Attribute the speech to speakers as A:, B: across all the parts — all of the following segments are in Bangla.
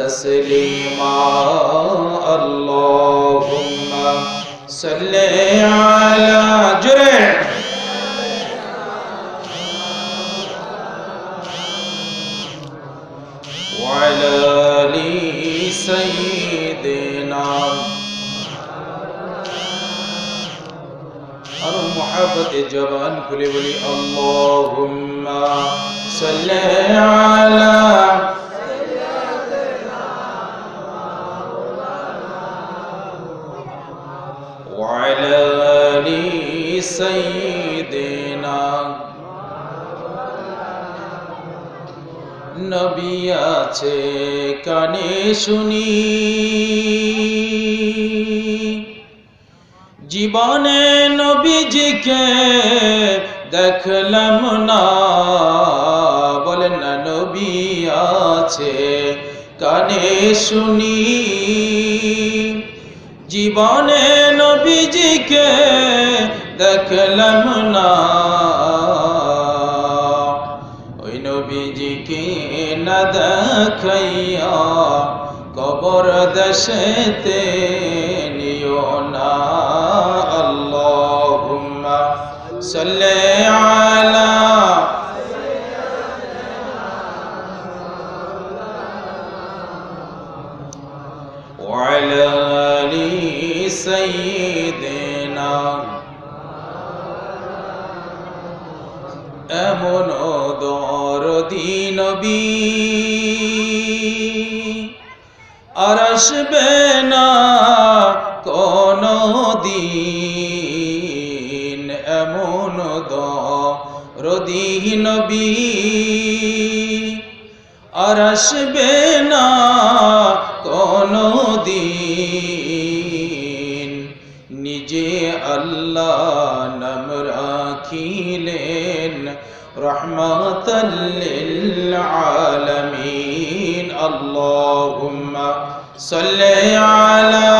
A: تسليما. اللهم صل على جرع وعلى لي سيدنا أرو محبة جبان كل ولي. اللهم صل على سيدنا নবী আছে কানে শুনি জীবনে নবীজিকে দেখলাম না বলেন না নবী আছে কানে শুনি জীবনে নবীজিকে দেখলাম না ওই নবীজিকে না দেখাইয়া কবর দেশেতে নিও না আল্লাহুম্মা সাল্লি আলা وعلى آل سيدنا এমন দরদি নবী। আর আসবে না কোন দিন এমন আর আসবে না কোন দিন নিজে আল্লাহ নাম রাখিলেন رحمة للعالمين. اللهم صل على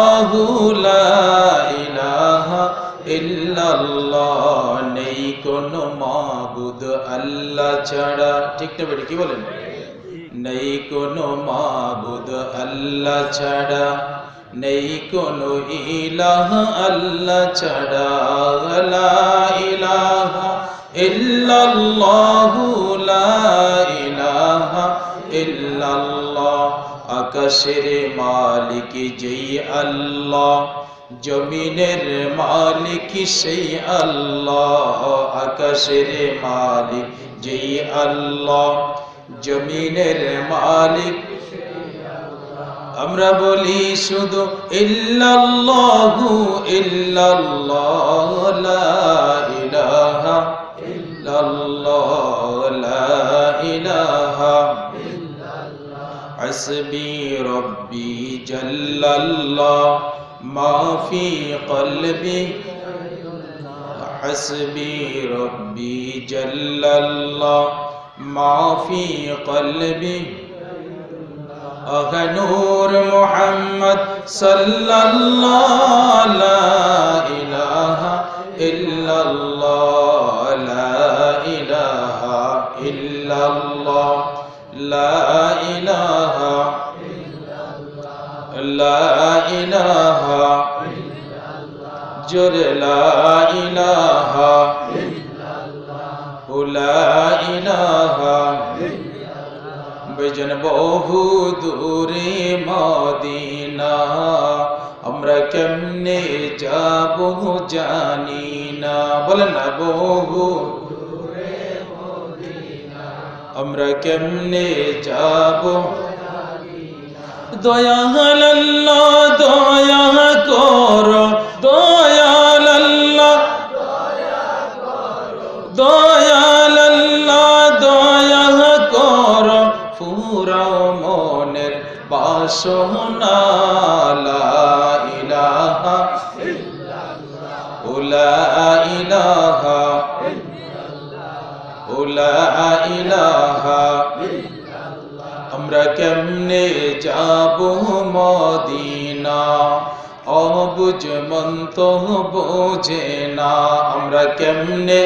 A: নেই কোনো মাবুদ আল্লাহ ছাড়া। ঠিক না বেটি, কি বলেন? নেই কোনো মাবুদ আল্লাহ ছাড়া, নেই কোনো ইলাহ আল্লাহ ছাড়া। লা ইলাহা ইল্লাল্লাহু লা আকাশের মালিক যেই আল্লাহ, জমিনের মালিক সেই আল্লাহ, আকাশের মালিক যেই আল্লাহ, জমিনের মালিক। আমরা বলি শুধু, ইল্লাল্লাহু ইল্লাল্লাহ حسبي ربي جل الله. ما في قلبي حسبي ربي جل الله. ما في قلبي أغا نور محمد صلى الله لا إله إلا الله. لا إله إلا الله. لا লা ইলাহা ইলাহা লা ইলাহা বেজন বহু দূরে মদিনা আমরা কেমনে যাব জানি না। বলেন না, বহু আমরা কেমনে যাব দয়াল আল্লাহ দয়া কর দয়াল আল্লাহ দয়াল আল্লাহ দয়া কর, ফুরাও মনের বাসনা ইলাহা উলা ইলাহা উলা ইলাহা কেমনে যাব মদিনা? অবুজ মন্ত বোঝে না, আমরা কেমনে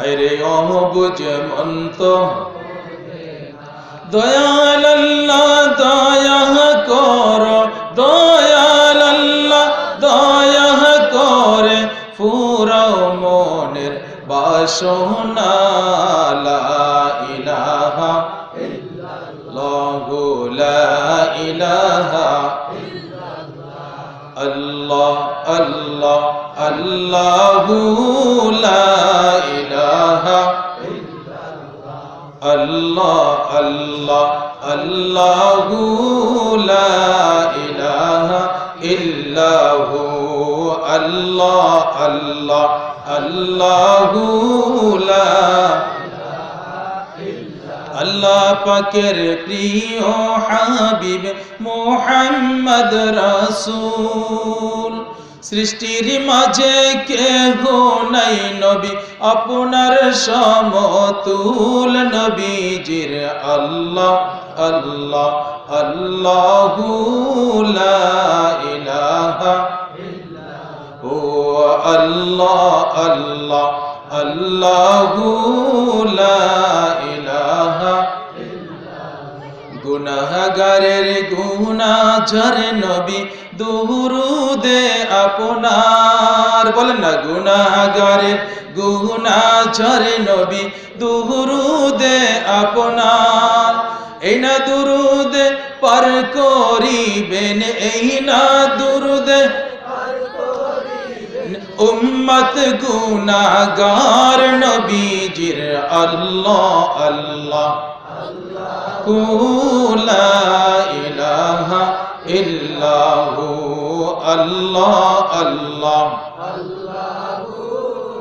A: আরে অবুজ মন্ত দয়াল আল্লাহ, দয়া কর দয়াল মনের বাসনা লা ইলাহা ইল্লাল্লাহু লা ইলাহা আল্লাহ আল্লাহ আল্লাহু লা ইলাহা আল্লাহ আল্লাহ আল্লাহু লা ইলাহা ইল্লাহু আল্লাহ আল্লাহ, আল্লাহু লা আল্লাহ পাকের প্রিয় হাবিব মোহাম্মদ রাসূল। সৃষ্টির মাঝে কে গো নাই নবী, আপনার সমতুল নবীজির আল্লাহ আল্লাহ, আল্লাহু লা ইলাহা ও আল্লাহ আল্লাহ, আল্লাহু লা ইলাহা গুনাহগারের গুনা ঝরে নবী দুরুদে আপনার। বলেন না, গুনাহগারের গুনা ঝরে নবী দুরুদে আপনার। এই না দুরুদে পার করিবেন, এই না দুরুদে উম্মত গুনাগার নবীজির আল্লাহ আল্লাহ। লা ইলাহা ইল্লাহু আল্লাহ আল্লাহ।